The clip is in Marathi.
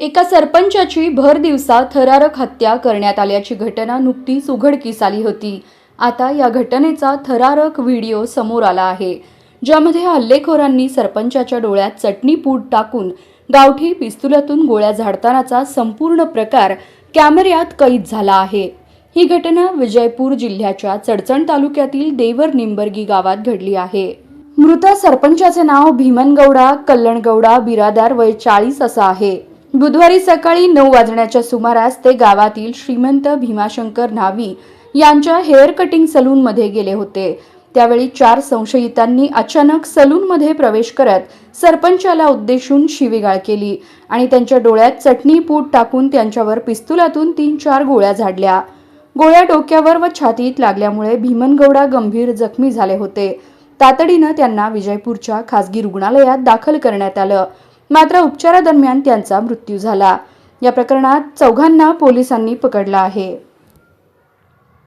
एका सरपंचाची भर दिवसा थरारक हत्या करण्यात आल्याची घटना नुकतीच उघडकीस आली होती. आता या घटनेचा थरारक व्हिडिओ समोर आला आहे ज्यामध्ये हल्लेखोरांनी सरपंचाच्या डोळ्यात चटणी पूड टाकून गावठी पिस्तुलातून गोळ्या झाडतानाचा संपूर्ण प्रकार कॅमेऱ्यात कैद झाला आहे. ही घटना विजयपूर जिल्ह्याच्या चडचण तालुक्यातील देवर निंबर्गी गावात घडली आहे. मृत सरपंचाचे नाव भीमनगौडा कल्लणगौडा बिरादार वय चाळीस असं आहे. बुधवारी सकाळी नऊ वाजण्याच्या सुमारास ते गावातील श्रीमंत भीमाशंकर न्हावी यांच्या हेअर कटिंग सलूनमध्ये गेले होते. त्यावेळी चार संशयितांनी अचानक सलूनमध्ये प्रवेश करत सरपंचाला उद्देशून शिवीगाळ केली आणि त्यांच्या डोळ्यात चटणी पूट टाकून त्यांच्यावर पिस्तुलातून तीन चार गोळ्या झाडल्या. गोळ्या डोक्यावर व छातीत लागल्यामुळे भीमनगौडा गंभीर जखमी झाले होते. तातडीनं त्यांना विजयपूरच्या खासगी रुग्णालयात दाखल करण्यात आलं. मात्र उपचारादरम्यान त्यांचा मृत्यू झाला. या प्रकरणात चौघांना पोलिसांनी पकडलं आहे.